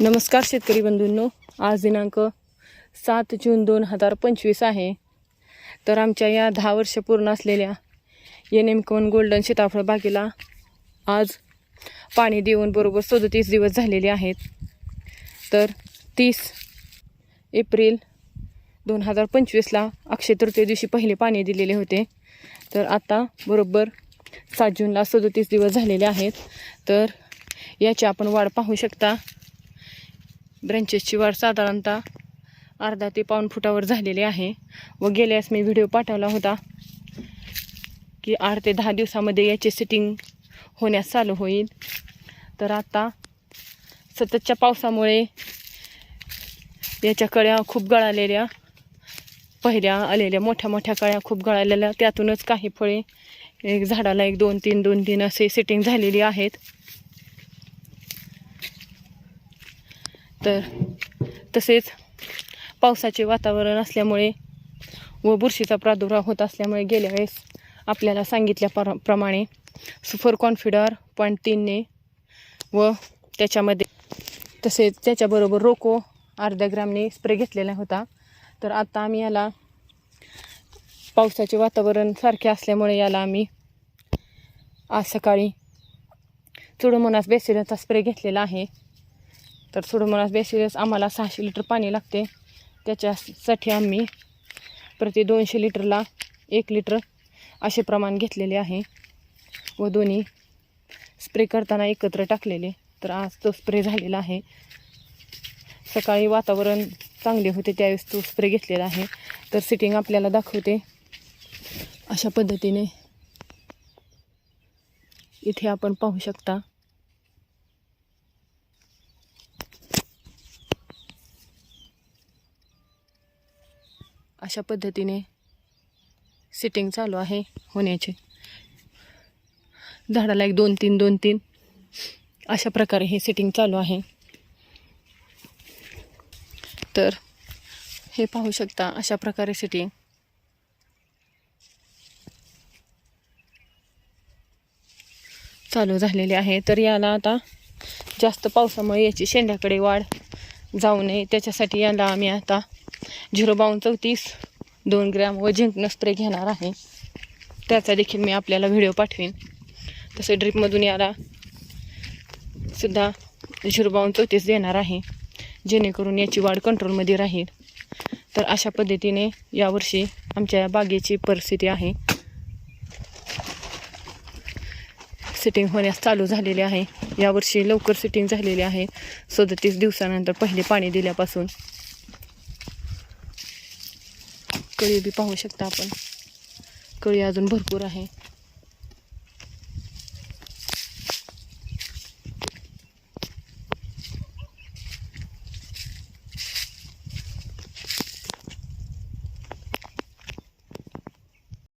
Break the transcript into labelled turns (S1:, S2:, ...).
S1: नमस्कार शेतकरी बंधूंनो आज दिनांक सात जून दोन हजार पंचवीस आहे. तर आमच्या या दहा वर्ष पूर्ण असलेल्या एन एम कोन गोल्डन सीताफळ बागेला आज पाणी देऊन बरोबर सदतीस दिवस झालेले आहेत. तर तीस एप्रिल दोन हजार पंचवीसला अक्षय तृतीय दिवशी पहिले पाणी दिलेले होते. तर आता बरोबर सात जूनला सदतीस दिवस झालेले आहेत. तर याची आपण वाढ पाहू शकता. ब्रँचेसची वाढ साधारणतः अर्धा ते पाऊण फुटावर झालेली आहे. व गेल्यास मी व्हिडिओ पाठवला होता की आठ ते दहा दिवसामध्ये याचे सेटिंग होण्यास चालू होईल. तर आता सततच्या पावसामुळे याच्या कळ्या खूप गळालेल्या पहिल्या आलेल्या मोठ्या मोठ्या कळ्या खूप गळालेल्या. त्यातूनच काही फळे एक झाडाला एक दोन तीन दोन तीन असे सेटिंग झालेली आहेत. तर तसेच पावसाचे वातावरण असल्यामुळे व बुरशीचा प्रादुर्भाव होत असल्यामुळे गेल्या वेळेस आपल्याला सांगितल्या प्र प्रमाणे सुपर कॉन्फिडर पॉईंट तीनने व त्याच्यामध्ये तसेच त्याच्याबरोबर रोको अर्ध्या ग्रामने स्प्रे घेतलेला होता. तर आता आम्ही याला पावसाचे वातावरण सारखे असल्यामुळे याला आम्ही आज सकाळी चुडोमोनास बेसिलचा स्प्रे घेतलेला आहे. तर सुडोमोनास बेसिरस आम्हाला सहाशे लिटर पाणी लागते. त्याच्यासाठी आम्ही प्रति दोनशे लिटरला एक लिटर असे प्रमाण घेतलेले आहे. व दोन्ही स्प्रे करताना एकत्र टाकलेले. तर आज तो स्प्रे झालेला आहे. सकाळी वातावरण चांगले होते त्यावेळेस तो स्प्रे घेतलेला आहे. तर सिटिंग आपल्याला दाखवते. अशा पद्धतीने इथे आपण पाहू शकता. अशा पद्धतीने सिटिंग चालू आहे होण्याचे. झाडाला एक दोन तीन दोन तीन अशा प्रकारे हे सिटिंग चालू आहे. तर हे पाहू शकता अशा प्रकारे सिटिंग चालू झालेली आहे. तर याला आता जास्त पावसामुळे याची शेंड्याकडे वाढ जाऊ नये. त्याच्यासाठी याला आम्ही आता झिरो बावन्न चौतीस दोन ग्रॅम व जिंकणं स्प्रे घेणार आहे. त्याचा देखील मी आपल्याला व्हिडिओ पाठवीन. तसे ड्रिपमधून याला सुद्धा झिरो बावन्न चौतीस देणार आहे जेणेकरून याची वाढ कंट्रोलमध्ये राहील. तर अशा पद्धतीने यावर्षी आमच्या या बागेची परिस्थिती आहे. सिटिंग होण्यास चालू झालेली आहे. यावर्षी लवकर सिटिंग झालेली आहे. सदतीस दिवसानंतर पहिले पाणी दिल्यापासून. कळी बी पाहू शकता आपण. कळी अजून भरपूर आहे.